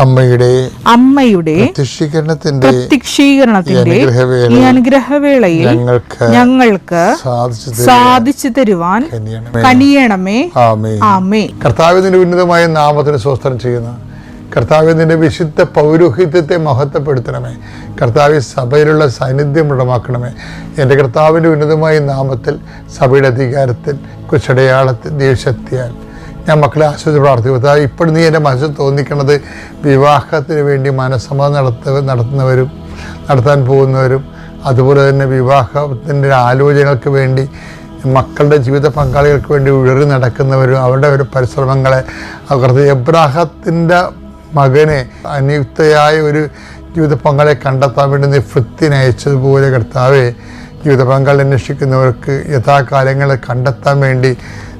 അമ്മയുടെ അമ്മയുടെ പ്രത്യക്ഷീകരണത്തിന്റെ പ്രത്യക്ഷീകരണത്തിന്റെ ഈ അനുഗ്രഹവേള ഈ അനുഗ്രഹവേളയിൽ ഞങ്ങൾക്ക് ഞങ്ങൾക്ക് സാധിച്ചു തരുവാൻ കനിയണമേ. ആമേ കർത്താവിന്റെ ഉന്നതമായ നാമത്തിന് സ്വസ്ത്രം ചെയ്യുന്ന കർത്താവിന്റെ വിശുദ്ധ പൗരോഹിത്യത്തെ മഹത്വപ്പെടുത്തണമേ. കർത്താവ് സഭയിലുള്ള സാന്നിധ്യം ഉടമാക്കണമേ എന്റെ കർത്താവിന്റെ ഉന്നതമായ നാമത്തിൽ സഭയുടെ അധികാരത്തിൽ കുശടയാളത്തിൽ ദൈവശക്തിയാൽ ഞാൻ മക്കളെ ആശ്വസിച്ച് അതായത് ഇപ്പോൾ നീ എന്റെ മനസ്സിൽ തോന്നിക്കണത് വിവാഹത്തിന് വേണ്ടി മനസ്സമ്മതം നടത്ത നടത്തുന്നവരും നടത്താൻ പോകുന്നവരും അതുപോലെ തന്നെ വിവാഹത്തിന്റെ ആലോചനകൾക്ക് വേണ്ടി മക്കളുടെ ജീവിത പങ്കാളികൾക്ക് വേണ്ടി ഉഴറി നടക്കുന്നവരും അവരുടെ ഒരു പരിശ്രമങ്ങളെ അവർക്ക് എബ്രാഹത്തിന്റെ മകനെ അനിയുക്തയായ ഒരു ജീവിത പങ്കാളിയെ കണ്ടെത്താൻ വേണ്ടി നീ ഫൃത്തിന് അയച്ചതുപോലെ കർത്താവെ ജീവിത പങ്കാളി അന്വേഷിക്കുന്നവർക്ക് യഥാകാലങ്ങളെ കണ്ടെത്താൻ വേണ്ടി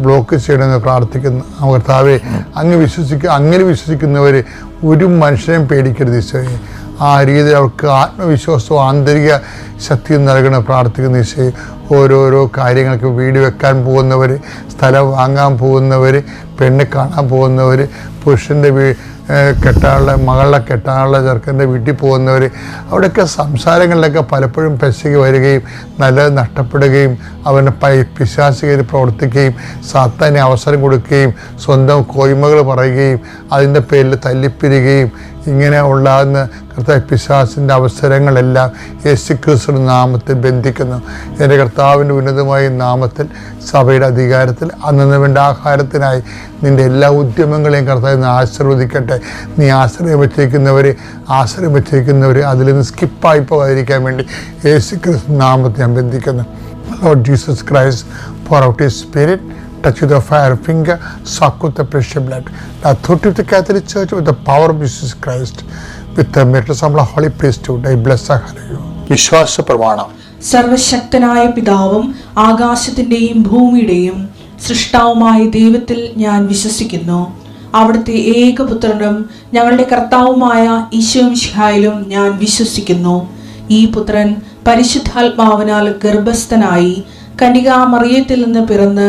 ബ്ലോക്ക് ചെയ്യണമെന്ന് പ്രാർത്ഥിക്കുന്നു കർത്താവെ അങ്ങ് വിശ്വസിക്കുക അങ്ങനെ വിശ്വസിക്കുന്നവർ ഒരു മനുഷ്യനെയും പേടിക്കരുത് ഈശോയെ. ആ രീതിയിൽ അവർക്ക് ആത്മവിശ്വാസവും ആന്തരിക ശക്തിയും നൽകണം പ്രാർത്ഥിക്കുന്ന ഈശോയെ. ഓരോരോ കാര്യങ്ങൾക്ക് വീട് വെക്കാൻ പോകുന്നവർ സ്ഥലം വാങ്ങാൻ പോകുന്നവർ പെണ്ണ് കാണാൻ പോകുന്നവർ പുരുഷന്റെ വീ കെട്ടാനുള്ള മകളെ കെട്ടാനുള്ള ചെറുക്കന്റെ വീട്ടിൽ പോകുന്നവർ അവിടെയൊക്കെ സംസാരങ്ങളിലൊക്കെ പലപ്പോഴും പെശകി വരികയും നല്ലത് നഷ്ടപ്പെടുകയും അവന് പൈ പിശാചികർ പ്രവർത്തിക്കുകയും സാത്താനെ അവസരം കൊടുക്കുകയും സ്വന്തം കോയ്മകൾ പറയുകയും അതിന്റെ പേരിൽ തല്ലിപ്പിരികയും ഇങ്ങനെ ഉണ്ടാകുന്ന കർത്താവ് പിശാസിന്റെ അവസരങ്ങളെല്ലാം യേശു ക്രിസ്തു നാമത്തിൽ ബന്ധിക്കുന്നു. എന്റെ കർത്താവിന്റെ ഉന്നതമായ നാമത്തിൽ സഭയുടെ അധികാരത്തിൽ അന്നു വേണ്ട ആഹാരത്തിനായി നിന്റെ എല്ലാ ഉദ്യമങ്ങളെയും കർത്താവ് നിന്ന് ആശീർവദിക്കട്ടെ. നീ ആശ്രയം വച്ചിരിക്കുന്നവർ ആശ്രയം വച്ചിരിക്കുന്നവർ അതിൽ നിന്ന് സ്കിപ്പായി പോകാതിരിക്കാൻ വേണ്ടി യേശു ക്രിസ്തു നാമത്തെ ഞാൻ ബന്ധിക്കുന്നു. Lord Jesus Christ pour out his Spirit, touch with the fire finger, suck with the precious blood. The authority of the Catholic Church, with the power of Jesus Christ, with the miracles of the Holy Priesthood, I bless you. വിശ്വാസ പ്രമാണം സർവശക്തനായ പിതാവും ആകാശത്തിന്റെയും ഭൂമിയുടെയും സൃഷ്ടാവുമായ ദൈവത്തിൽ ഞാൻ വിശ്വസിക്കുന്നു അവിടുത്തെ ഏകപുത്രനും ഞങ്ങളുടെ കർത്താവുമായ ഈശോമിഷിഹായിലും ഞാൻ വിശ്വസിക്കുന്നു ഈ പുത്രൻ പരിശുദ്ധാത്മാവിനാൽ ഗർഭസ്ഥനായി കനികാമറിയത്തിൽ നിന്ന് പിറന്ന്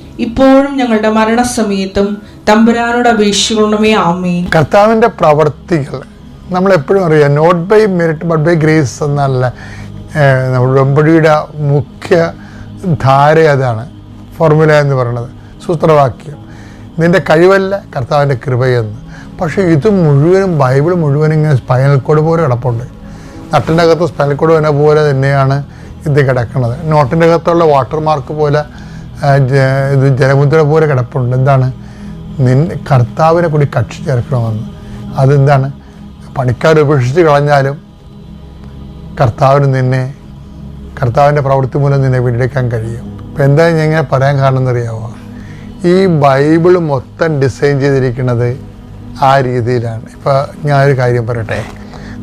ഇപ്പോഴും ഞങ്ങളുടെ മരണസമയത്തും തമ്പുരാനോട് അപേക്ഷിക്കണമേ ആമേ കർത്താവിന്റെ പ്രവർത്തികൾ നമ്മൾ എപ്പോഴും അറിയാം. Not by merit but by grace എന്നല്ല. ഉടമ്പടിയുടെ മുഖ്യ ധാര അതാണ്. ഫോർമുല എന്ന് പറയുന്നത്. സൂത്രവാക്യം. നിന്റെ കഴിവല്ല കർത്താവിന്റെ കൃപയെന്ന്. പക്ഷേ ഇത് മുഴുവനും ബൈബിൾ മുഴുവനും ഇങ്ങനെ സ്പൈനൽ കോഡ് പോലെ കിടപ്പുണ്ട്. നട്ടിന്റെ അകത്ത് സ്പൈനൽ കോഡ് വന്ന പോലെ തന്നെയാണ് ഇത് കിടക്കുന്നത്. നോട്ടിന്റെ അകത്തുള്ള വാട്ടർമാർക്ക് പോലെ ഇത് ജലമുദ്ര പോലെ കിടപ്പുണ്ട്. എന്താണ്? നിൻ കർത്താവിനെ കൂടി കക്ഷി ചേർക്കണമെന്ന്. അതെന്താണ്? പണിക്കാർ ഉപേക്ഷിച്ച് കളഞ്ഞാലും കർത്താവിന് നിന്നെ കർത്താവിന്റെ പ്രവൃത്തി മൂലം നിന്നെ വീണ്ടെടുക്കാൻ കഴിയും. ഇപ്പം എന്താ ഞാൻ ഇങ്ങനെ പറയാൻ കാരണം എന്നറിയാമോ ഈ ബൈബിൾ മൊത്തം ഡിസൈൻ ചെയ്തിരിക്കുന്നത് ആ രീതിയിലാണ്. ഇപ്പം ഞാനൊരു കാര്യം പറയട്ടെ?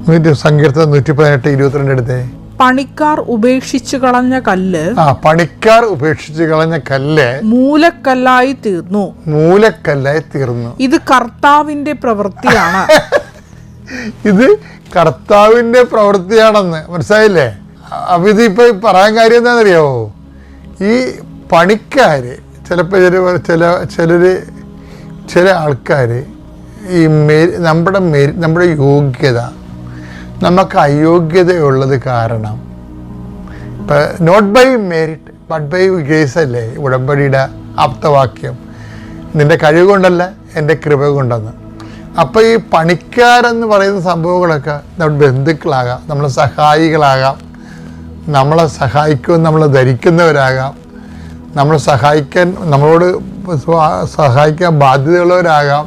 നൂറ്റി സങ്കീർത്തനം നൂറ്റി പതിനെട്ട് ഇരുപത്തിരണ്ട് എടുത്തേ. പണിക്കാർ ഉപേക്ഷിച്ചു കളഞ്ഞ കല്ല് ആ പണിക്കാർ ഉപേക്ഷിച്ചു കളഞ്ഞ കല്ല് മൂലക്കല്ലായി തീർന്നു. മൂലക്കല്ലായി തീർന്നു. ഇത് കർത്താവിന്റെ പ്രവൃത്തിയാണ്. ഇത് കർത്താവിന്റെ പ്രവൃത്തിയാണെന്ന്. മനസ്സിലായില്ലേ? അപ്പൊ ഇത് ഇപ്പൊ പറയാൻ കാര്യം എന്താണെന്നറിയാവോ? ഈ പണിക്കാര് ചിലപ്പോൾ ചില ചില ചിലര് ചില ആൾക്കാർ ഈ നമ്മുടെ നമ്മുടെ യോഗ്യത നമുക്ക് അയോഗ്യതയുള്ളത് കാരണം. ഇപ്പം not by merit but by grace അല്ലേ ഉടമ്പടിയുടെ ആപ്തവാക്യം. നിന്റെ കഴിവ് കൊണ്ടല്ല എന്റെ കൃപ കൊണ്ടെന്ന്. അപ്പോൾ ഈ പണിക്കാരെന്ന് പറയുന്ന സംഭവങ്ങളൊക്കെ നമ്മുടെ ബന്ധുക്കളാകാം നമ്മളെ സഹായികളാകാം നമ്മളെ സഹായിക്കുമെന്ന് നമ്മൾ ധരിക്കുന്നവരാകാം നമ്മൾ സഹായിക്കാൻ നമ്മളോട് സഹായിക്കാൻ ബാധ്യതയുള്ളവരാകാം.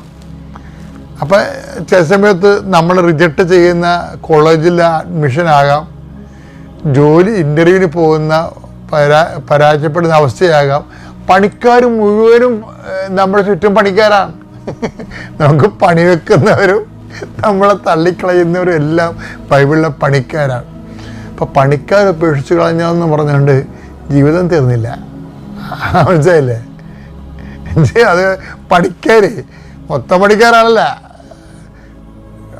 അപ്പം ചില സമയത്ത് നമ്മൾ റിജക്റ്റ് ചെയ്യുന്ന കോളേജിൽ അഡ്മിഷൻ ആകാം. ജോലി ഇന്റർവ്യൂവിന് പോകുന്ന പരാ പരാജയപ്പെടുന്ന അവസ്ഥയാകാം. പണിക്കാർ മുഴുവനും നമ്മുടെ ചുറ്റും പണിക്കാരാണ്. നമുക്ക് പണി വെക്കുന്നവരും നമ്മളെ തള്ളിക്കളയുന്നവരും എല്ലാം ബൈബിളിലെ പണിക്കാരാണ്. അപ്പോൾ പണിക്കാർ ഉപേക്ഷിച്ച് കളഞ്ഞതെന്ന് പറഞ്ഞുകൊണ്ട് ജീവിതം തീർന്നില്ല. മനസ്സിലായില്ലേ? അത് പണിക്കാർ മൊത്തം പണിക്കാരാണല്ല.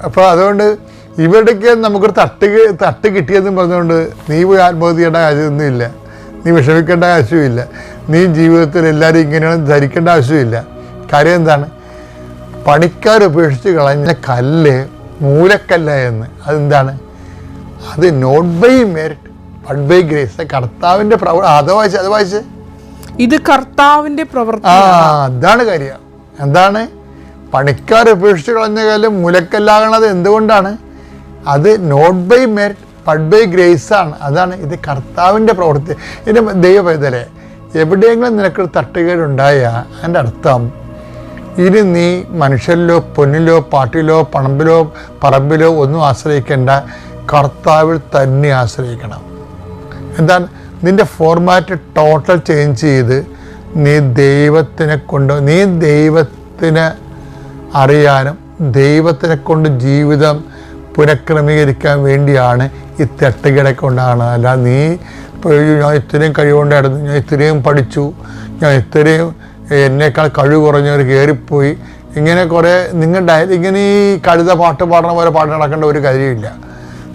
അപ്പോൾ അതുകൊണ്ട് ഇവരുടെയൊക്കെ നമുക്കൊരു തട്ട് തട്ട് കിട്ടിയെന്നും പറഞ്ഞുകൊണ്ട് നീ പോയി ആത്മഹത്യ ചെയ്യേണ്ട കാര്യമൊന്നുമില്ല നീ വിഷമിക്കേണ്ട ആവശ്യമില്ല. നീ ജീവിതത്തിൽ എല്ലാവരും ഇങ്ങനെയാണ് ധരിക്കേണ്ട ആവശ്യമില്ല. കാര്യം എന്താണ്? പണിക്കാർ ഉപേക്ഷിച്ച് കളഞ്ഞ കല്ല് മൂലക്കല്ല എന്ന്. അതെന്താണ്? അത് not by merit but by grace കർത്താവിന്റെ പ്രവ അത് വായിച്ച് അത് വായിച്ച്. ഇത് കർത്താവിന്റെ ആ അതാണ് കാര്യം. എന്താണ്? പണിക്കാർ ഉപേക്ഷിച്ച് കളഞ്ഞ കാലം മുലക്കല്ലാകണത് എന്തുകൊണ്ടാണ്? അത് not by merit but by grace ആണ്. അതാണ് ഇത് കർത്താവിന്റെ പ്രവൃത്തി. ഇതിന്റെ ദൈവപൈതലെ എവിടെയെങ്കിലും നിനക്കൊരു തട്ടുകേടുണ്ടായാൽ അതിന്റെ അർത്ഥം ഇനി നീ മനുഷ്യരിലോ പൊന്നിലോ പാട്ടിലോ പണമ്പിലോ പറമ്പിലോ ഒന്നും ആശ്രയിക്കേണ്ട. കർത്താവിൽ തന്നെ ആശ്രയിക്കണം. എന്താണ്? നിന്റെ ഫോർമാറ്റ് ടോട്ടൽ ചേഞ്ച് ചെയ്ത് നീ ദൈവത്തിനെ കൊണ്ട് നീ ദൈവത്തിന് അറിയാനും ദൈവത്തിനെ കൊണ്ട് ജീവിതം പുനഃക്രമീകരിക്കാൻ വേണ്ടിയാണ് ഈ തെട്ടുകിടെ കൊണ്ടാണ്. അല്ല നീ ഞാൻ ഇത്രയും കഴിവുണ്ടായിരുന്നു ഞാൻ ഇത്രയും പഠിച്ചു ഞാൻ ഇത്രയും എന്നേക്കാൾ കഴിവ് കുറഞ്ഞവർ കയറിപ്പോയി. ഇങ്ങനെ കുറേ നിങ്ങളുടെ ഇങ്ങനെ ഈ കഴുത പാട്ട് പാടുന്ന പോലെ പാട്ട് നടക്കേണ്ട ഒരു കാര്യമില്ല.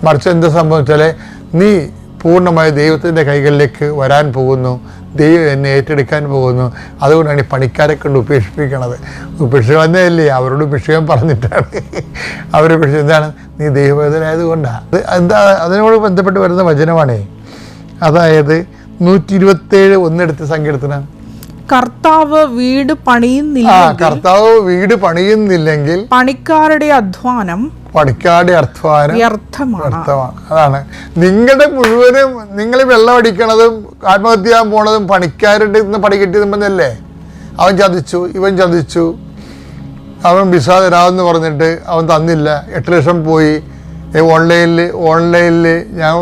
മറിച്ച് എന്ത് സംഭവിച്ചാൽ നീ പൂർണമായി ദൈവത്തിന്റെ കൈകളിലേക്ക് വരാൻ പോകുന്നു. ദൈവം എന്നെ ഏറ്റെടുക്കാൻ പോകുന്നു. അതുകൊണ്ടാണ് ഈ പണിക്കാരെ കൊണ്ട് ഉപേക്ഷിപ്പിക്കണത്. ഉപേക്ഷിച്ച് വന്നതല്ലേ? അവരോട് ഉപേക്ഷിക്കാൻ പറഞ്ഞിട്ടാണ്. അവർ ഉപേക്ഷിച്ച് എന്താണ്? നീ ദൈവവേദനായത് കൊണ്ടാണ് അത് എന്താ? അതിനോട് ബന്ധപ്പെട്ട് വരുന്ന വചനമാണേ. അതായത് നൂറ്റി ഇരുപത്തേഴ് ഒന്നെടുത്ത് സങ്കീർത്തനം കർത്താവ് വീട് പണിയുന്നില്ല കർത്താവ് വീട് പണിയുന്നില്ലെങ്കിൽ പണിക്കാരുടെ അധ്വാനം പണിക്കാരുടെ അധ്വാനം വ്യർത്ഥമാണ്. അതാണ്. നിങ്ങളുടെ മുഴുവനും നിങ്ങൾ വെള്ളം അടിക്കണതും ആത്മഹത്യ ചെയ്യാൻ പോണതും പണിക്കാരുടെ നിന്ന് പണി കിട്ടിയതെന്നല്ലേ അവൻ ചതിച്ചു ഇവൻ ചതിച്ചു. അവൻ വിസ തരാമെന്ന് പറഞ്ഞിട്ട് അവൻ തന്നില്ല. എട്ട് ലക്ഷം പോയി. ഓൺലൈനിൽ ഓൺലൈനിൽ ഞാൻ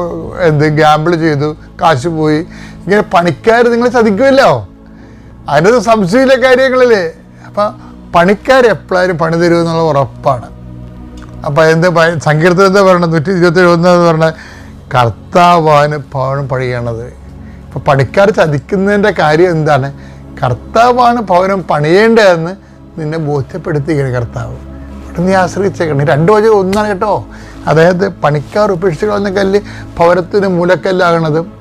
എന്ത് ഗ്യാമ്പിൾ ചെയ്തു കാശ് പോയി. ഇങ്ങനെ പണിക്കാർ നിങ്ങൾ ചതിക്കുമല്ലോ? അതിനകത്ത് സംശയമില്ല കാര്യങ്ങളില്ലേ അപ്പം പണിക്കാർ എപ്പോഴും പണി തരുമെന്നുള്ള ഉറപ്പാണ്. അപ്പൊ എന്ത് സങ്കീർത്തനം എന്താ പറയണത്? നൂറ്റി ഇരുപത്തി ഒന്ന് എന്ന് പറഞ്ഞാൽ കർത്താവാണ് ഭവനം പണിയണത്. ഇപ്പൊ പണിക്കാർ ചതിക്കുന്നതിന്റെ കാര്യം എന്താണ്? കർത്താവാണ് പവനം പണിയേണ്ടതെന്ന് നിന്നെ ബോധ്യപ്പെടുത്തിയാണ് കർത്താവ്. നീ ആശ്രയിച്ചേക്കണം. രണ്ട് വചനം ഒന്നാണ് കേട്ടോ. അതായത് പണിക്കാർ ഉപേക്ഷിച്ച് കളഞ്ഞ കല്ല് ഭവനത്തിന് മൂലക്കല്ലാകണതും.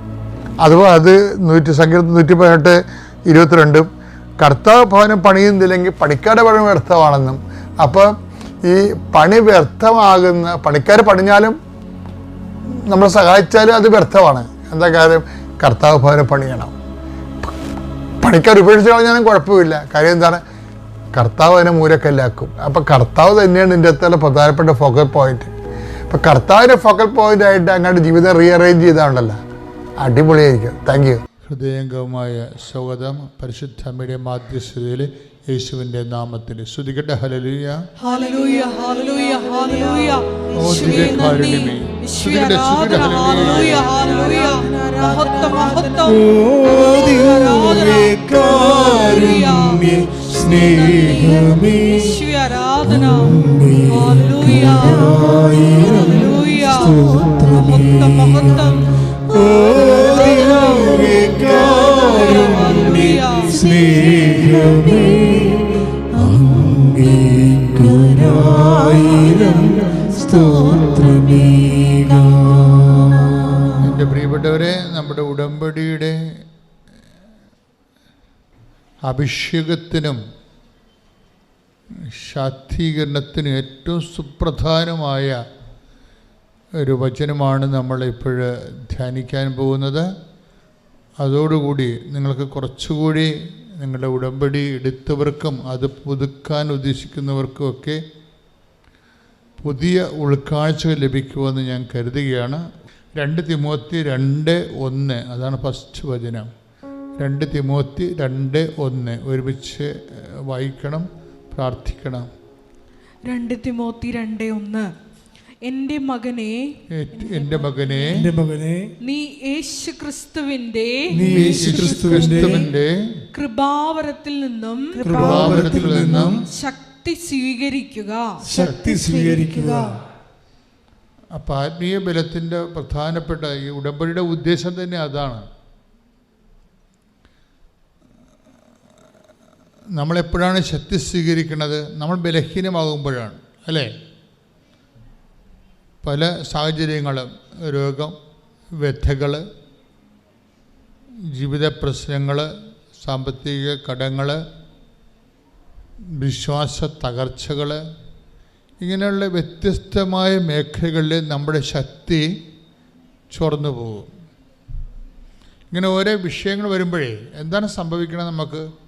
അതുപോലെ അത് നൂറ്റി സങ്കീർത്തം നൂറ്റി പതിനെട്ട് ഇരുപത്തിരണ്ടും കർത്താവ് ഭവനം പണിയുന്നില്ലെങ്കിൽ പണിക്കാരുടെ പണി വ്യർത്ഥമാണെന്നും. അപ്പോൾ ഈ പണി വ്യർത്ഥമാകുന്ന പണിക്കാർ പണിഞ്ഞാലും നമ്മൾ സഹായിച്ചാലും അത് വ്യർത്ഥമാണ്. എന്താ കാര്യം? കർത്താവ് ഭവനം പണിയണം. പണിക്കാർ ഉപേക്ഷിച്ച് കളഞ്ഞാലും കുഴപ്പമില്ല. കാര്യം എന്താണ്? കർത്താവ് അതിനെ മൂലക്കല്ലാക്കും. അപ്പം കർത്താവ് തന്നെയാണ് ഇതിന്റെ അകത്തുള്ള പ്രധാനപ്പെട്ട ഫോക്കൽ പോയിന്റ് അപ്പം കർത്താവിന്റെ ഫോക്കൽ പോയിന്റ് ആയിട്ട് അങ്ങോട്ട് ജീവിതം റീഅറേഞ്ച് ചെയ്താണല്ലോ അടിപൊളിയായിരിക്കും. താങ്ക് യു ഹൃദയംഗമായ സ്വാഗതം. പരിശുദ്ധമ്മയുടെ മാധ്യസ്ഥതയിൽ യേശുവിന്റെ നാമത്തിൽ ശ്രുതികട്ടെ ഹലലൂയ സ്നേഹമേ. ആരാധന. ഹല്ലേലൂയ. മഹത്വം മഹത്വം. കാരുണ്യ സ്നേഹമേ അങ്ങേക്കുരായിരം സ്തോത്രമേകാം. എന്റെ പ്രിയപ്പെട്ടവരെ നമ്മുടെ ഉടമ്പടിയുടെ അഭിഷേകത്തിനും ശാക്തീകരണത്തിനും ഏറ്റവും സുപ്രധാനമായ ഒരു വചനമാണ് നമ്മളിപ്പോൾ ധ്യാനിക്കാൻ പോകുന്നത്. അതോടുകൂടി നിങ്ങൾക്ക് കുറച്ചുകൂടി നിങ്ങളുടെ ഉടമ്പടി എടുത്തവർക്കും അത് പുതുക്കാൻ ഉദ്ദേശിക്കുന്നവർക്കുമൊക്കെ പുതിയ ഉൾക്കാഴ്ചകൾ ലഭിക്കുമെന്ന് ഞാൻ കരുതുകയാണ്. രണ്ട് തിമോത്തി രണ്ട് ഒന്ന് അതാണ് ഫസ്റ്റ് വചനം. രണ്ട് തിമോത്തി രണ്ട് ഒന്ന് ഒരുമിച്ച് വായിക്കണം പ്രാർത്ഥിക്കണം. രണ്ട് തിമോത്തി രണ്ട് ഒന്ന്. എന്റെ മകനെ എന്റെ മകനെ എന്റെ മകനെ നീ യേശു ക്രിസ്തുവിന്റെ നീ യേശു ക്രിസ്തുവിന്റെ കൃപാവരത്തിൽ നിന്നും കൃപാവരത്തിൽ നിന്നും ശക്തി സ്വീകരിക്കുക. ശക്തി സ്വീകരിക്കുക. അപ്പൊ ആത്മീയ ബലത്തിന്റെ പ്രധാനപ്പെട്ട ഈ ഉടമ്പടിയുടെ ഉദ്ദേശം തന്നെ അതാണ്. നമ്മളെപ്പോഴാണ് ശക്തി സ്വീകരിക്കുന്നത്? നമ്മൾ ബലഹീനമാകുമ്പോഴാണ് അല്ലേ? പല സാഹചര്യങ്ങളും രോഗം വ്യഥകൾ ജീവിത പ്രശ്നങ്ങൾ സാമ്പത്തിക കടങ്ങൾ വിശ്വാസ തകർച്ചകൾ ഇങ്ങനെയുള്ള വ്യത്യസ്തമായ മേഖലകളിൽ നമ്മുടെ ശക്തി ചോർന്നു പോകും. ഇങ്ങനെ ഓരോ വിഷയങ്ങൾ വരുമ്പോഴേ എന്താണ് സംഭവിക്കുന്നത് നമുക്ക്?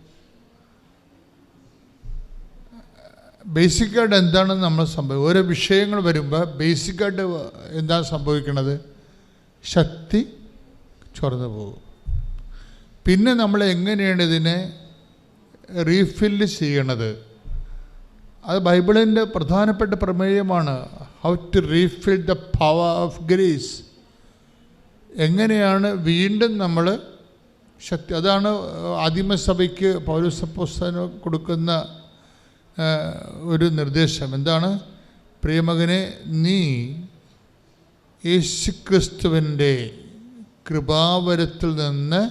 ബേസിക്കായിട്ട് എന്താണ് നമ്മൾ സംഭവം ഓരോ വിഷയങ്ങൾ വരുമ്പോൾ ബേസിക്കായിട്ട് എന്താണ് സംഭവിക്കുന്നത് ശക്തി ചോർന്നു പോകും. പിന്നെ നമ്മൾ എങ്ങനെയാണ് ഇതിനെ റീഫില്ല് ചെയ്യണത്? അത് ബൈബിളിന്റെ പ്രധാനപ്പെട്ട പ്രമേയമാണ് how to refill the power of grace എങ്ങനെയാണ് വീണ്ടും നമ്മൾ ശക്തി അതാണ് ആദിമസഭയ്ക്ക് പൗരസഭ കൊടുക്കുന്ന ഒരു നിർദ്ദേശം. എന്താണ്? പ്രിയമകനെ നീ യേശുക്രിസ്തുവിന്റെ കൃപാവരത്തിൽ നിന്ന്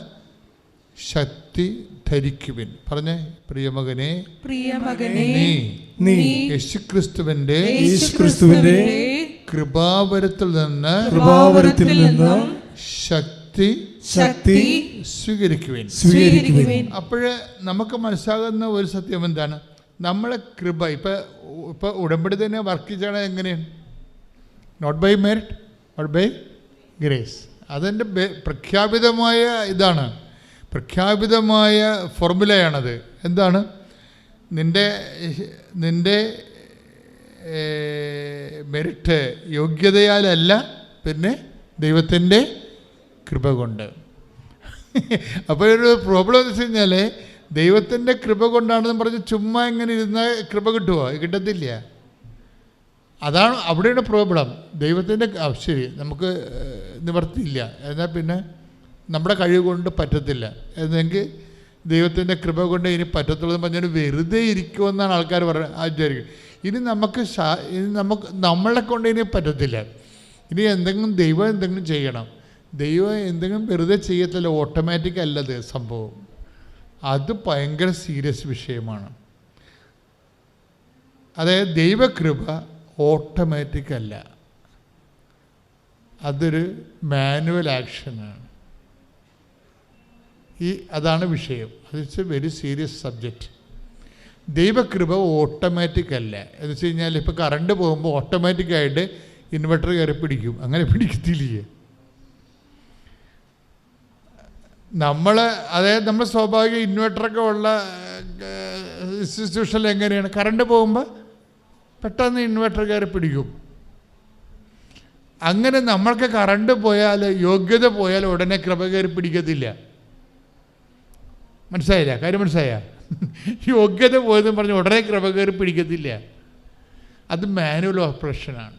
ശക്തി ധരിക്കുവിൻ. പറഞ്ഞേ പ്രിയമകനെ പ്രിയ നീ നീ യേശുക്രിസ്തുവിന്റെ യേശുക്രിസ്തുവിന്റെ കൃപാവരത്തിൽ നിന്ന് കൃപാവരത്തിൽ നിന്ന് ശക്തി ശക്തി സ്വീകരിക്കുവിൻ. സ്വീകരിക്കുവിൻ. അപ്പോഴേ നമുക്ക് മനസ്സാകുന്ന ഒരു സത്യം എന്താണ്? നമ്മളെ കൃപ ഇപ്പം ഇപ്പം ഉടമ്പടി തന്നെ വർക്ക് ചെയ്യണത് എങ്ങനെയാണ് not by merit not by grace അതെന്റെ പ്രഖ്യാപിതമായ ഇതാണ്. പ്രഖ്യാപിതമായ ഫോർമുലയാണത് എന്താണ്? നിന്റെ നിന്റെ മെറിറ്റ് യോഗ്യതയാലല്ല പിന്നെ ദൈവത്തിന്റെ കൃപ കൊണ്ട്. അപ്പോൾ ഒരു പ്രോബ്ലം എന്ന് വെച്ച് കഴിഞ്ഞാൽ ദൈവത്തിന്റെ കൃപ കൊണ്ടാണെന്ന് പറഞ്ഞ് ചുമ്മാ ഇങ്ങനെ ഇരുന്ന കൃപ കിട്ടുമോ കിട്ടത്തില്ല. അതാണ് അവിടെയാണ് പ്രോബ്ലം. ദൈവത്തിന്റെ ശരി നമുക്ക് നിവർത്തിയില്ല. എന്നാൽ പിന്നെ നമ്മുടെ കഴിവ് കൊണ്ട് പറ്റത്തില്ല. എന്നെങ്കിൽ ദൈവത്തിന്റെ കൃപ കൊണ്ട് ഇനി പറ്റത്തുള്ളൂ പറഞ്ഞാൽ വെറുതെ ഇരിക്കുമെന്നാണ് ആൾക്കാർ പറയുന്നത് ആചാരിക്കും ഇനി നമുക്ക് ഇനി നമുക്ക് നമ്മളെ കൊണ്ട് ഇനി പറ്റത്തില്ല. ഇനി എന്തെങ്കിലും ദൈവം എന്തെങ്കിലും ചെയ്യണം. ദൈവം എന്തെങ്കിലും വെറുതെ ചെയ്യത്തില്ല. ഓട്ടോമാറ്റിക് അല്ലത് സംഭവം. അത് ഭയങ്കര സീരിയസ് വിഷയമാണ്. അതായത് ദൈവകൃപ ഓട്ടോമാറ്റിക് അല്ല. അതൊരു മാനുവൽ ആക്ഷനാണ് ഈ അതാണ് വിഷയം. It's a very serious subject ദൈവകൃപ ഓട്ടോമാറ്റിക് അല്ല. എന്ന് വെച്ച് കഴിഞ്ഞാൽ ഇപ്പോൾ കറണ്ട് പോകുമ്പോൾ ഓട്ടോമാറ്റിക്കായിട്ട് ഇൻവെർട്ടർ കയറി പിടിക്കും. അങ്ങനെ പിടിക്കത്തില്ലേ? നമ്മൾ അതായത് നമ്മൾ സ്വാഭാവിക ഇൻവെർട്ടറൊക്കെ ഉള്ള ഇൻസ്റ്റിറ്റ്യൂഷനിൽ എങ്ങനെയാണ്? കറണ്ട് പോകുമ്പോൾ പെട്ടെന്ന് ഇൻവെർട്ടർ കയറി പിടിക്കും. അങ്ങനെ നമ്മൾക്ക് കറണ്ട് പോയാൽ യോഗ്യത പോയാൽ ഉടനെ കൃപ കയറി പിടിക്കത്തില്ല. മനസ്സിലായില്ല? കാര്യം മനസ്സിലായ? യോഗ്യത പോയതെന്ന് പറഞ്ഞ് ഉടനെ കൃപ കയറി പിടിക്കത്തില്ല. അത് മാനുവൽ ഓപ്പറേഷനാണ്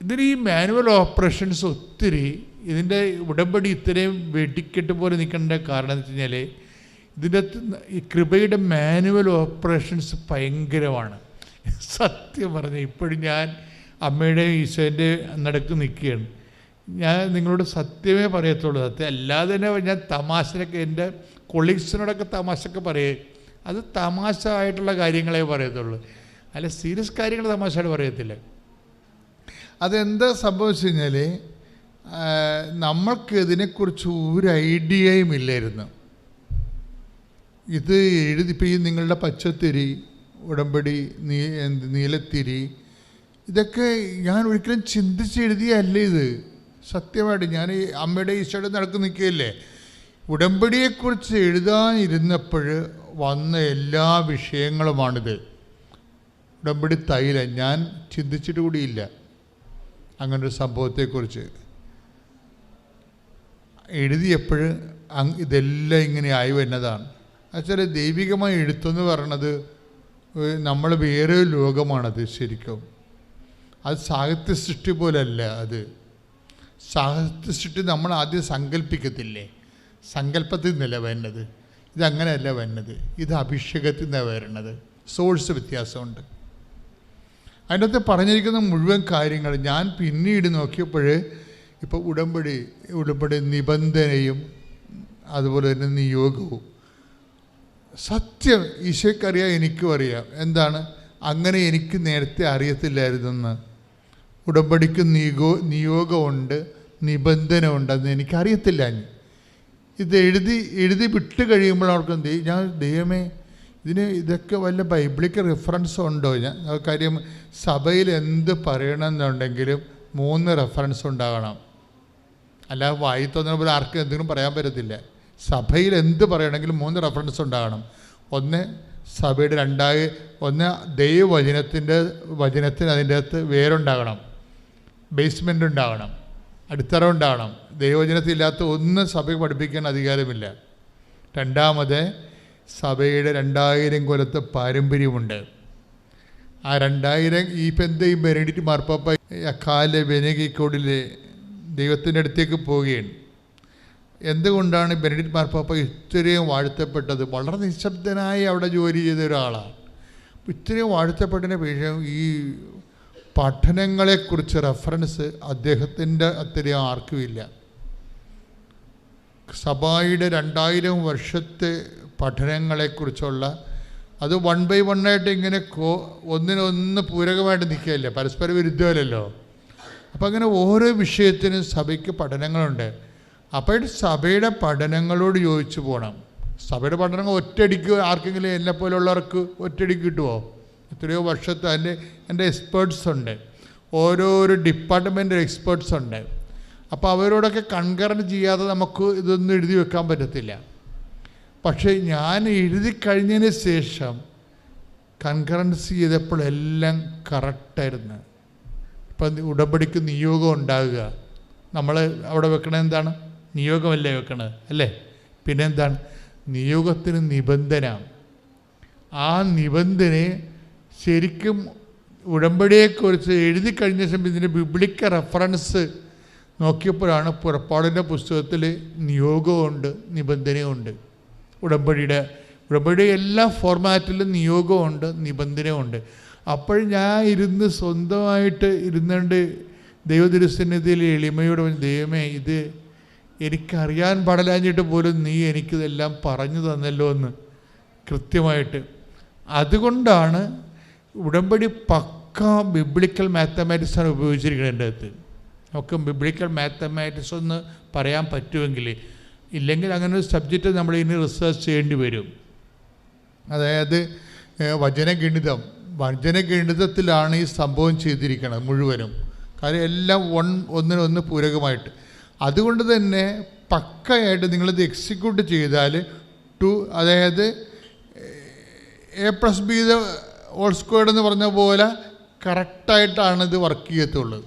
ഇതിന് ഈ മാനുവൽ ഓപ്പറേഷൻസ് ഒത്തിരി ഇതിന്റെ ഉടമ്പടി ഇത്രയും വെടിക്കെട്ട് പോലെ നിൽക്കേണ്ട കാരണം എന്ന് വെച്ച് കഴിഞ്ഞാൽ ഇതിന്റെ ഈ കൃപയുടെ മാനുവൽ ഓപ്പറേഷൻസ് ഭയങ്കരമാണ്. സത്യം പറഞ്ഞ ഇപ്പോഴും ഞാൻ അമ്മയുടെ ഈശോന്റെ നടക്ക് നിൽക്കുകയാണ്. ഞാൻ നിങ്ങളോട് സത്യമേ പറയത്തുള്ളൂ. സത്യം അല്ലാതെ തന്നെ ഞാൻ തമാശനൊക്കെ എന്റെ കൊളീഗ്സിനോടൊക്കെ തമാശയൊക്കെ പറയേ അത് തമാശ ആയിട്ടുള്ള കാര്യങ്ങളെ പറയത്തുള്ളൂ. അല്ല സീരിയസ് കാര്യങ്ങൾ തമാശയായിട്ട് പറയത്തില്ല. അതെന്താ സംഭവിച്ചു കഴിഞ്ഞാൽ നമ്മൾക്ക് ഇതിനെക്കുറിച്ച് ഒരു ഐഡിയയും ഇല്ലായിരുന്നു. ഇത് എഴുതി ഈ നിങ്ങളുടെ പച്ചത്തിരി ഉടമ്പടി നീ നീലത്തിരി ഇതൊക്കെ ഞാൻ ഒരിക്കലും ചിന്തിച്ച് എഴുതിയല്ല ഇത്. സത്യമായിട്ട് ഞാൻ ഈ അമ്മയുടെ ഈശോയുടെ നടക്ക് നിൽക്കുകയല്ലേ? ഉടമ്പടിയെക്കുറിച്ച് എഴുതാനിരുന്നപ്പോൾ വന്ന എല്ലാ വിഷയങ്ങളുമാണിത്. ഉടമ്പടി തൈല ഞാൻ ചിന്തിച്ചിട്ട് കൂടിയില്ല. അങ്ങനൊരു സംഭവത്തെക്കുറിച്ച്. എഴുതിയപ്പോൾ ഇതെല്ലാം ഇങ്ങനെ ആയി വരുന്നതാണ് എന്നുവെച്ചാൽ ദൈവികമായി എഴുത്തെന്ന് പറയണത് നമ്മൾ വേറെ ലോകമാണത് ശരിക്കും. അത് സാഹിത്യ സൃഷ്ടി പോലല്ല അത്. സാഹിത്യ സൃഷ്ടി നമ്മൾ ആദ്യം സങ്കല്പിക്കത്തില്ലേ? സങ്കല്പത്തിൽ നിന്നല്ല വരുന്നത്? ഇതങ്ങനെയല്ല വരുന്നത്. ഇത് അഭിഷേകത്തിൽ നിന്നാണ് വരുന്നത്. സോഴ്സ് വ്യത്യാസമുണ്ട്. അതിനകത്ത് പറഞ്ഞിരിക്കുന്ന മുഴുവൻ കാര്യങ്ങൾ ഞാൻ പിന്നീട് നോക്കിയപ്പോൾ ഇപ്പോൾ ഉടമ്പടി ഉടമ്പടി നിബന്ധനയും അതുപോലെ തന്നെ നിയോഗവും. സത്യം ഈശോയ്ക്കറിയാം എനിക്കും അറിയാം. എന്താണ്? അങ്ങനെ എനിക്ക് നേരത്തെ അറിയത്തില്ലായിരുന്നെന്ന്. ഉടമ്പടിക്ക് നിയോ നിയോഗമുണ്ട് നിബന്ധന ഉണ്ടെന്ന് എനിക്കറിയത്തില്ല ഇത് എഴുതി എഴുതി വിട്ട് കഴിയുമ്പോൾ അവർക്ക് എന്ത് ചെയ്യും? ഞാൻ ദൈവമേ ഇതിന് ഇതൊക്കെ വല്ല ബൈബിളിക്ക് റെഫറൻസ് ഉണ്ടോ? ഞാൻ കാര്യം സഭയിൽ എന്ത് പറയണമെന്നുണ്ടെങ്കിലും മൂന്ന് റെഫറൻസ് ഉണ്ടാകണം. അല്ലാതെ വായി തോന്നുന്ന പോലെ ആർക്കും എന്തെങ്കിലും പറയാൻ പറ്റത്തില്ല. സഭയിൽ എന്ത് പറയണമെങ്കിലും മൂന്ന് റെഫറൻസ് ഉണ്ടാകണം. ഒന്ന് സഭയുടെ രണ്ടായി ഒന്ന് ദൈവവചനത്തിന്റെ വചനത്തിന് അതിന്റെ അകത്ത് വേരുണ്ടാകണം. ബേസ്മെന്റ് ഉണ്ടാകണം. അടിത്തറ ഉണ്ടാകണം. ദൈവവചനത്തില്ലാത്ത ഒന്നും സഭയ്ക്ക് പഠിപ്പിക്കാൻ അധികാരമില്ല. രണ്ടാമത് സഭയുടെ രണ്ടായിരം കൊല്ലത്തെ പാരമ്പര്യമുണ്ട്. ആ രണ്ടായിരം ഈ പെന്തയും ബെനഡിറ്റ് മാർപ്പാപ്പ അക്കാലെ വെനകിക്കോടിലെ ദൈവത്തിന്റെ അടുത്തേക്ക് പോവുകയാണ്. എന്തുകൊണ്ടാണ് ബെനഡിറ്റ് മാർപ്പാപ്പ ഇത്രയും വാഴ്ത്തപ്പെട്ടത്? വളരെ നിശബ്ദനായി അവിടെ ജോലി ചെയ്ത ഒരാളാണ്. ഇത്രയും വാഴ്ത്തപ്പെട്ടതിന് പക്ഷേ ഈ പഠനങ്ങളെക്കുറിച്ച് റെഫറൻസ് അദ്ദേഹത്തിന്റെ അത്രയും ആർക്കുമില്ല സഭായുടെ രണ്ടായിരം വർഷത്തെ പഠനങ്ങളെക്കുറിച്ചുള്ള അത് വൺ ബൈ വണ്ണായിട്ട് ഇങ്ങനെ കോ ഒന്നിനൊന്ന് പൂരകമായിട്ട് നിൽക്കുകയല്ലേ? പരസ്പര വിരുദ്ധമല്ലല്ലോ? അപ്പോൾ അങ്ങനെ ഓരോ വിഷയത്തിനും സഭയ്ക്ക് പഠനങ്ങളുണ്ട്. അപ്പോൾ സഭയുടെ പഠനങ്ങളോട് യോജിച്ച് പോകണം സഭയുടെ പഠനങ്ങൾ ഒറ്റയടിക്ക് ആർക്കെങ്കിലും എന്നെ പോലുള്ളവർക്ക് ഒറ്റയടിക്ക് കിട്ടുമോ എത്രയോ വർഷത്തെ അതിന്റെ എന്റെ എക്സ്പേർട്സ് ഉണ്ട്. ഓരോരോ ഡിപ്പാർട്ട്മെന്റ് എക്സ്പേർട്സ് ഉണ്ട്. അപ്പോൾ അവരോടൊക്കെ കൺകറന്റ് ചെയ്യാതെ നമുക്ക് ഇതൊന്നും എഴുതി വെക്കാൻ പറ്റത്തില്ല. പക്ഷേ ഞാൻ എഴുതി കഴിഞ്ഞതിന് ശേഷം കൺകറൻസി ചെയ്തപ്പോൾ എല്ലാം കറക്റ്റായിരുന്നു ഇപ്പം ഉടമ്പടിക്ക് നിയോഗം ഉണ്ടാകുക. നമ്മൾ അവിടെ വെക്കണത് എന്താണ്? നിയോഗമല്ലേ വെക്കണത് അല്ലേ? പിന്നെ എന്താണ്? നിയോഗത്തിന് നിബന്ധന. ആ നിബന്ധനയെ ശരിക്കും ഉടമ്പടിയെക്കുറിച്ച് എഴുതി കഴിഞ്ഞ ശേഷം ഇതിന്റെ ബിബ്ലിക്ക റെഫറൻസ് നോക്കിയപ്പോഴാണ് പുറപ്പാടിന്റെ പുസ്തകത്തിൽ നിയോഗമുണ്ട് നിബന്ധനയുണ്ട്. ഉടമ്പടിയുടെ ഉടമ്പടിയുടെ എല്ലാ ഫോർമാറ്റിലും നിയോഗമുണ്ട് നിബന്ധനയുണ്ട്. അപ്പോൾ ഞാൻ ഇരുന്ന് സ്വന്തമായിട്ട് ഇരുന്നുകൊണ്ട് ദൈവതിരുസന്നിധിയിൽ എളിമയോട് ദൈവമേ ഇത് എനിക്കറിയാൻ പാടില്ലാഞ്ഞിട്ട് പോലും നീ എനിക്കിതെല്ലാം പറഞ്ഞു തന്നല്ലോ എന്ന് കൃത്യമായിട്ട്. അതുകൊണ്ടാണ് ഉടമ്പടി പക്ക ബിബ്ലിക്കൽ മാത്തമാറ്റിക്സാണ് ഉപയോഗിച്ചിരിക്കുന്നത് എന്റെ അടുത്ത് നമുക്ക് ബിബ്ലിക്കൽ മാത്തമാറ്റിക്സ് ഒന്ന് പറയാൻ പറ്റുമെങ്കിൽ ഇല്ലെങ്കിൽ അങ്ങനെ ഒരു സബ്ജക്റ്റ് നമ്മൾ ഇനി റിസർച്ച് ചെയ്യേണ്ടി വരും. അതായത് വചനഗണിതം. വചനഗണിതത്തിലാണ് ഈ സംഭവം ചെയ്തിരിക്കുന്നത് മുഴുവനും. കാര്യം എല്ലാം വൺ ഒന്നിനൊന്ന് പൂരകമായിട്ട്. അതുകൊണ്ട് തന്നെ പക്കയായിട്ട് നിങ്ങളിത് എക്സിക്യൂട്ട് ചെയ്താൽ ടു അതായത് a plus b the whole squared എന്ന് പറഞ്ഞ പോലെ കറക്റ്റായിട്ടാണ് ഇത് വർക്ക് ചെയ്യത്തുള്ളൂ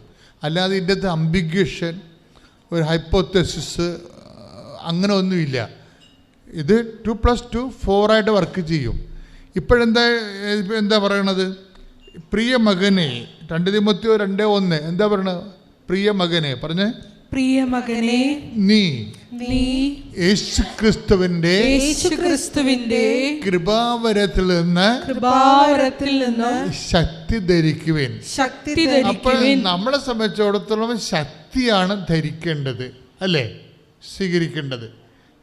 അല്ലാതെ ഇതിന്റെ അകത്ത് ഒരു ഹൈപ്പോത്തസിസ് അങ്ങനെ ഒന്നുമില്ല ഇത് ടു പ്ലസ് ടു ഫോറായിട്ട് വർക്ക് ചെയ്യും. ഇപ്പോഴെന്താ ഇപ്പം എന്താ പറയണത്? പ്രിയ മകനെ രണ്ട് തിമത്തിയോ രണ്ട് ഒന്ന് എന്താ പറയണത്? പ്രിയ മകനെ പറഞ്ഞേ. പ്രിയ മകനെ നീ. നീ. യേശുക്രിസ്തുവിന്റെ യേശു ക്രിസ്തുവിന്റെ കൃപാവരത്തിൽ നിന്ന് കൃപാവരത്തിൽ നിന്ന് ശക്തി ധരിക്കുവേൻ. ശക്തി അപ്പോൾ നമ്മളെ സംബന്ധിച്ചിടത്തോളം ശക്തിയാണ് ധരിക്കേണ്ടത് അല്ലേ? സ്വീകരിക്കേണ്ടത്.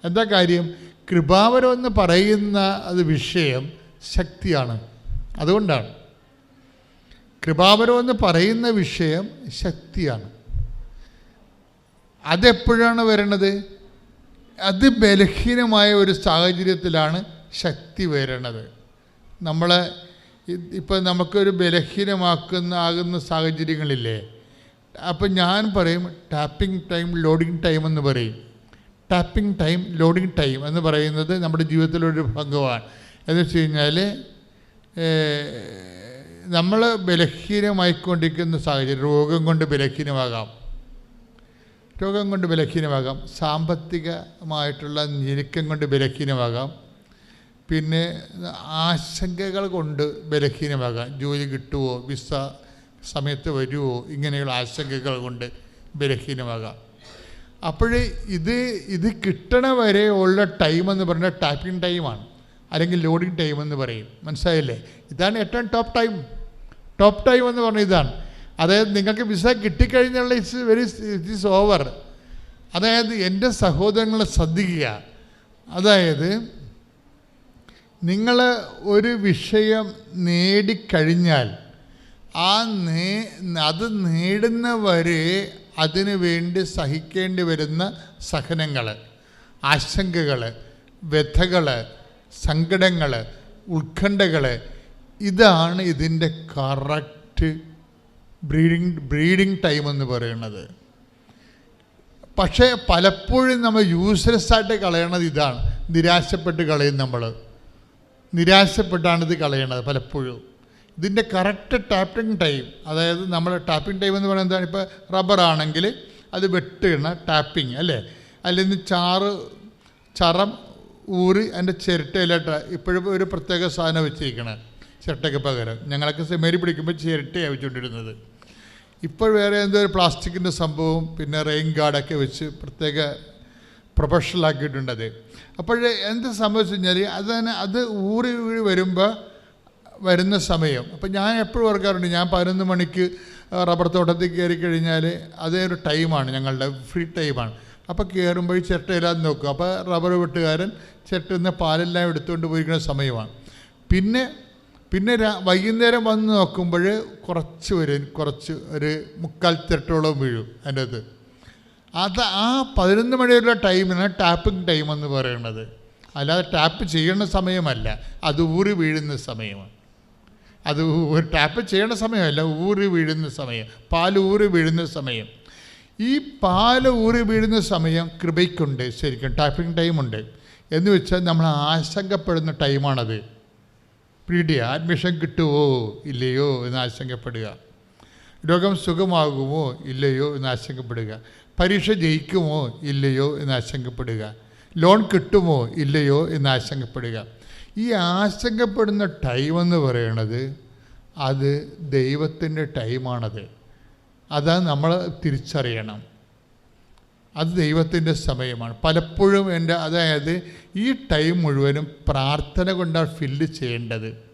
എന്താ കാര്യം? കൃപാവരം എന്ന് പറയുന്ന അത് വിഷയം ശക്തിയാണ്. അതുകൊണ്ടാണ്. കൃപാപരം എന്ന് പറയുന്ന വിഷയം ശക്തിയാണ്. അതെപ്പോഴാണ് വരണത്? അത് ബലഹീനമായ ഒരു സാഹചര്യത്തിലാണ് ശക്തി വരണത്. നമ്മൾ ഇപ്പം നമുക്കൊരു ബലഹീനമാക്കുന്ന ആകുന്ന സാഹചര്യങ്ങളില്ലേ? അപ്പം ഞാൻ പറയും ടാപ്പിംഗ് ടൈം ലോഡിംഗ് ടൈം എന്ന് പറയും. ടാപ്പിംഗ് ടൈം ലോഡിംഗ് ടൈം എന്ന് പറയുന്നത് നമ്മുടെ ജീവിതത്തിലൊരു ഭാഗമാണ്. എന്ന് വെച്ച് കഴിഞ്ഞാൽ നമ്മൾ ബലഹീനമായിക്കൊണ്ടിരിക്കുന്ന സാഹചര്യം രോഗം കൊണ്ട് ബലഹീനമാകാം. രോഗം കൊണ്ട് ബലഹീനമാകാം. സാമ്പത്തികമായിട്ടുള്ള ഞെരുക്കം കൊണ്ട് ബലഹീനമാകാം. പിന്നെ ആശങ്കകൾ കൊണ്ട് ബലഹീനമാകാം. ജോലി കിട്ടുമോ വിസ സമയത്ത് വരുമോ ഇങ്ങനെയുള്ള ആശങ്കകൾ കൊണ്ട് ബലഹീനമാകാം. അപ്പോഴേ ഇത് ഇത് കിട്ടണ ഉള്ള ടൈം എന്ന് പറഞ്ഞാൽ ടാപ്പിംഗ് ടൈമാണ്. അല്ലെങ്കിൽ ലോഡിംഗ് ടൈം എന്ന് പറയും. മനസ്സിലായില്ലേ? ഇതാണ് ഏറ്റവും ടോപ്പ് ടൈം ടോപ്പ് ടൈം എന്ന് പറഞ്ഞ ഇതാണ്. അതായത് നിങ്ങൾക്ക് visa കിട്ടിക്കഴിഞ്ഞുള്ള it's very it is over അതായത് എന്റെ സഹോദരങ്ങളെ ശ്രദ്ധിക്കുക. അതായത് നിങ്ങൾ ഒരു വിഷയം നേടിക്കഴിഞ്ഞാൽ ആ നേ അത് നേടുന്നവരെ അതിനു വേണ്ടി സഹിക്കേണ്ടി വരുന്ന സഹനങ്ങൾ ആശങ്കകൾ വ്യഥകൾ സങ്കടങ്ങൾ ഉത്കണ്ഠകൾ ഇതാണ് ഇതിന്റെ കറക്റ്റ് ബ്രീഡിങ് ബ്രീഡിങ് ടൈം എന്ന് പറയുന്നത്. പക്ഷേ പലപ്പോഴും നമ്മൾ യൂസ്ലെസ് ആയിട്ട് കളയണത് ഇതാണ്. നിരാശപ്പെട്ട് കളയും നമ്മൾ നിരാശപ്പെട്ടാണ് ഇത് കളയണത് പലപ്പോഴും. ഇതിന്റെ കറക്റ്റ് ടാപ്പിംഗ് ടൈം അതായത് നമ്മൾ ടാപ്പിംഗ് ടൈം എന്ന് പറയുന്നത് എന്താണ്? ഇപ്പോൾ റബ്ബറാണെങ്കിൽ അത് വെട്ടുകണ ടാപ്പിംഗ് അല്ലേ? അല്ലെങ്കിൽ ചാറ് ചറം ഊറി അതിന്റെ ചിരട്ടയിലിട്ട് ഇപ്പോഴും ഒരു പ്രത്യേക സാധനം വെച്ചിരിക്കണേ. ചിരട്ടയ്ക്ക് പകരം. ഞങ്ങളൊക്കെ സെമേരി പിടിക്കുമ്പോൾ ചിരട്ടയാണ് വെച്ചുകൊണ്ടിരുന്നത് ഇപ്പോൾ വേറെ എന്തോ ഒരു പ്ലാസ്റ്റിക്കിന്റെ സംഭവം പിന്നെ റെയിൻ ഗാർഡൊക്കെ വെച്ച് പ്രത്യേക പ്രൊഫഷണൽ ആക്കിയിട്ടുണ്ട് അത്. അപ്പോൾ എന്ത് സംഭവിച്ചു കഴിഞ്ഞാൽ അത് തന്നെ അത് ഊറി ഊറി വരുമ്പോൾ വരുന്ന സമയം. അപ്പം ഞാൻ എപ്പോഴും ഓർക്കാറുണ്ട് ഞാൻ പതിനൊന്ന് മണിക്ക് റബ്ബർ തോട്ടത്തിൽ കയറി കഴിഞ്ഞാൽ അതേ ഒരു ടൈമാണ് ഞങ്ങളുടെ ഫ്രീ ടൈമാണ്. അപ്പോൾ കയറുമ്പോൾ ചിരട്ടയില്ലാതെ നോക്കും അപ്പോൾ റബ്ബർ വെട്ടുകാരൻ ചിരട്ട നിന്ന് പാലെല്ലാം എടുത്തുകൊണ്ട് പോയിരിക്കുന്ന സമയമാണ്. പിന്നെ പിന്നെ വൈകുന്നേരം വന്ന് നോക്കുമ്പോൾ കുറച്ച് വരും കുറച്ച് ഒരു മുക്കാൽ തിരട്ടോളം വീഴും അതിന്റെ അത് അത് ആ പതിനൊന്ന് മണിയുള്ള ടൈമിനാണ് ടാപ്പിംഗ് ടൈം എന്ന് പറയുന്നത് അല്ലാതെ ടാപ്പ് ചെയ്യുന്ന സമയമല്ല. അത് ഊറി വീഴുന്ന സമയമാണ്. അത് ടാപ്പ് ചെയ്യേണ്ട സമയമല്ല ഊറി വീഴുന്ന സമയം. പാൽ ഊറി വീഴുന്ന സമയം. ഈ പാൽ ഊറി വീഴുന്ന സമയം കൃപയ്ക്കുണ്ട് ശരിക്കും ടാപ്പിംഗ് ടൈമുണ്ട് എന്ന് വെച്ചാൽ നമ്മൾ ആശങ്കപ്പെടുന്ന ടൈമാണത് പിടിയ അഡ്മിഷൻ കിട്ടുമോ ഇല്ലയോ എന്ന് ആശങ്കപ്പെടുക. രോഗം സുഖമാകുമോ ഇല്ലയോ എന്ന് ആശങ്കപ്പെടുക. പരീക്ഷ ജയിക്കുമോ ഇല്ലയോ എന്ന് ആശങ്കപ്പെടുക. ലോൺ കിട്ടുമോ ഇല്ലയോ എന്ന് ആശങ്കപ്പെടുക. ഈ ആശങ്കപ്പെടുന്ന ടൈമെന്ന് പറയണത് അത് ദൈവത്തിന്റെ ടൈമാണത് അത് നമ്മൾ തിരിച്ചറിയണം. അത് ദൈവത്തിന്റെ സമയമാണ്. പലപ്പോഴും എന്റെ അതായത് ഈ ടൈം മുഴുവനും പ്രാർത്ഥന കൊണ്ടാണ് ഫില്ല് ചെയ്യേണ്ടത്.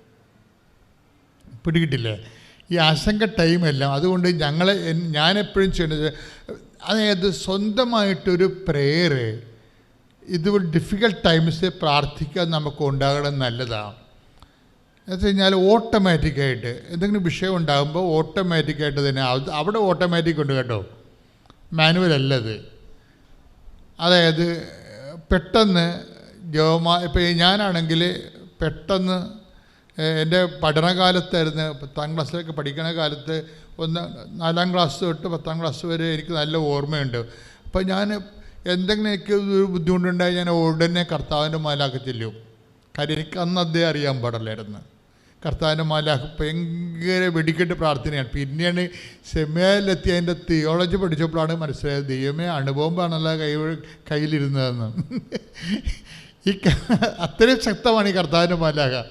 പിടികിട്ടില്ലേ? ഈ ആശങ്ക ടൈമെല്ലാം അതുകൊണ്ട് ഞങ്ങൾ ഞാൻ എപ്പോഴും ചെയ്യേണ്ടത് അതായത് സ്വന്തമായിട്ടൊരു പ്രെയർ ഇത് ഡിഫിക്കൽട്ട് ടൈംസ് പ്രാർത്ഥിക്കാൻ നമുക്ക് ഉണ്ടാകണം നല്ലതാണ്. എന്ന് കഴിഞ്ഞാൽ ഓട്ടോമാറ്റിക്കായിട്ട് എന്തെങ്കിലും വിഷയം ഉണ്ടാകുമ്പോൾ ഓട്ടോമാറ്റിക്കായിട്ട് തന്നെ അവിടെ ഓട്ടോമാറ്റിക് ഉണ്ട് കേട്ടോ. മാനുവൽ അല്ലത് അതായത് പെട്ടെന്ന് ജോമാ ഇപ്പോൾ ഞാനാണെങ്കിൽ പെട്ടെന്ന് എന്റെ പഠനകാലത്തായിരുന്നു പത്താം ക്ലാസ്സിലൊക്കെ പഠിക്കണ കാലത്ത് ഒന്ന് നാലാം ക്ലാസ് തൊട്ട് പത്താം ക്ലാസ് വരെ എനിക്ക് നല്ല ഓർമ്മയുണ്ട്. അപ്പോൾ ഞാൻ എന്തെങ്കിലും ഒരു ബുദ്ധിമുട്ടുണ്ടായി ഞാൻ ഉടനെ കർത്താവിന്റെ മേലാക്കി ചെല്ലും കാര്യം എനിക്ക് അന്ന് അദ്ദേഹം അറിയാൻ പാടില്ലായിരുന്നു. കർത്താവിന്റെ മാലാക്ക് ഭയങ്കര വെടിക്കെട്ട് പ്രാർത്ഥനയാണ്. പിന്നെയാണ് സെമയിലെത്തി അതിന്റെ തിയോളജി പഠിച്ചപ്പോഴാണ് മനസ്സിലായത് ദൈവമേ അണുബോംബാണല്ലോ കൈ കയ്യിലിരുന്നതെന്ന്. ഈ അത്രയും ശക്തമാണ് ഈ കർത്താവിന്റെ മാലാക